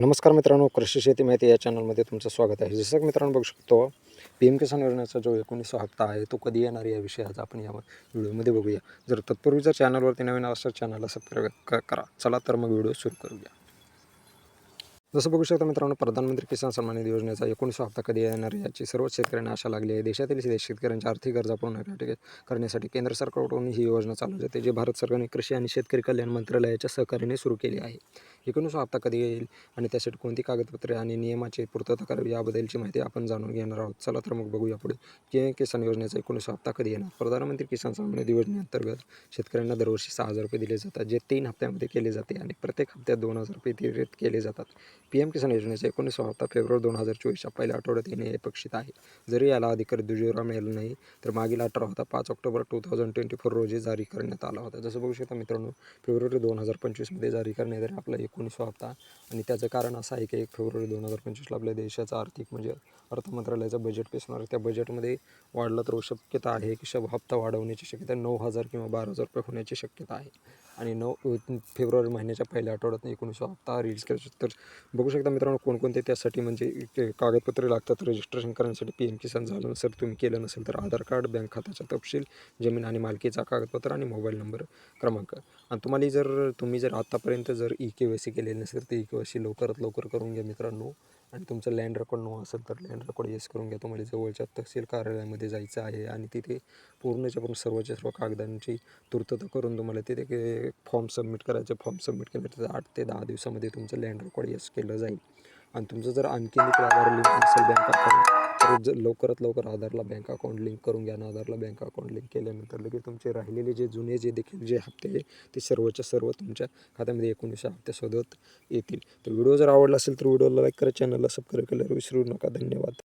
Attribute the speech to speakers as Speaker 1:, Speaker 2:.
Speaker 1: नमस्कार मित्रांनो कृषी शेती माहिती या चॅनलमध्ये तुमचं स्वागत आहे. जसं मित्रांनो बघू शकतो पी एम किसान योजनेचा जो एकोणीसवा हप्ता आहे तो कधी येणार या विषयाचा आज आपण या व्हिडिओमध्ये बघूया. जर तत्पूर्वी जर चॅनलवरती नवीन असं चॅनलला सबस्क्राईब करा. चला तर मग व्हिडिओ सुरू करूया. जसं बघू शकता मित्रांनो प्रधानमंत्री किसान सन्मान निधी योजनेचा एकोणीस हप्ता कधी येणार याची सर्व शेतकऱ्यांना आशा लागली आहे. देशातील शेतकऱ्यांच्या आर्थिक गरजा पूर्ण करण्यासाठी- करण्यासाठी केंद्र सरकारकडून ही योजना चालू जाते जे भारत सरकारने कृषी आणि शेतकरी कल्याण मंत्रालयाच्या सहकार्याने सुरू केली आहे. एकोणीसवा हप्ता कधी येईल आणि त्यासाठी कोणती कागदपत्रे आणि नियमाची पूर्तता करावी याबद्दलची माहिती आपण जाणून घेणार आहोत. चला तर मग बघूया पुढे. की किसान योजनेचा एकोणीसवा हप्ता कधी येणार? प्रधानमंत्री किसान सन्मान निधी योजनेअंतर्गत शेतकऱ्यांना दरवर्षी सहा हजार रुपये दिले जातात जे तीन हप्त्यामध्ये केले जाते आणि प्रत्येक हप्त्यात दोन हजार रुपये वितरित केले जातात. पी एम किसान योजनेचा एकोणीसवा हप्ता फेब्रुवारी दोन हजार चोवीसच्या पहिल्या आठवड्यात येणे अपेक्षित आहे. जरी याला अधिकारी दुजोरा मिळाला नाही तर मागील अठरा होता. पाच October two thousand twenty four रोजी जारी करण्यात आला होता. जसं बघू शकता मित्रांनो फेब्रुवारी दोन हजार पंचवीसमध्ये जारी करण्यात आपला आपला एकोणीसवा हप्ता आणि त्याचं कारण असं आहे की एक फेब्रुवारी दोन हजार पंचवीसला आपल्या देशाचा आर्थिक म्हणजे अर्थ मंत्रालयाचं बजेट पेश होणार. त्या बजेटमध्ये वाढला तर शक्यता आहे की शब हप्ता वाढवण्याची शक्यता नऊ हजार किंवा बारा हजार रुपये होण्याची शक्यता आहे. आणि नऊ फेब्रुवारी महिन्याच्या पहिल्या आठवड्यात एकोणीसवा हप्ता रिलीज करायचा तर बघू शकता मित्रांनो कोणकोणते त्यासाठी म्हणजे कागदपत्रे लागतात. रजिस्ट्रेशन करण्यासाठी पी एम किसान झालं नसेल तुम्ही केलं नसेल तर आधार कार्ड बँक खात्याचा तपशील जमीन आणि मालकीचा कागदपत्र आणि मोबाईल नंबर क्रमांक. आणि तुम्हाला जर तुम्ही जर आत्तापर्यंत जर ई के वाय सी केलेली नसेल ती ई लवकरात लवकर करून घ्या मित्रांनो. आणि तुमचं लँड रेकॉर्ड नो असेल तर लँड रेकॉर्ड येस करून घ्या. तुम्हाला जवळच्या तहसील कार्यालयामध्ये जायचं आहे आणि तिथे पूर्णच्या पूर्ण सर्वच्या सर्व कागदांची पूर्तता करून तुम्हाला तिथे फॉर्म सबमिट करायचे. फॉर्म सबमिट केल्यानंतर आठ ते दहा दिवसामध्ये तुमचं लँड रेकॉर्ड येस केलं जाईल. आणि तुमचं जर आणखी एक आधार लिंक नसेल बँक अकाउंट ज लवकरात लवकर आधारला बँक अकाउंट लिंक करून घ्या. आणि आधारला बँक अकाउंट लिंक केल्यानंतर लगेच तुमचे राहिलेले जे जुने जे देखील जे हप्ते आहे ते सर्वच्या सर्व तुमच्या खात्यामध्ये एकोणीसशे हप्त्यासोबत येतील. तर व्हिडिओ जर आवडला असेल तर व्हिडिओला लाईक करा चॅनलला सबस्क्राईब करायला विसरू नका. धन्यवाद.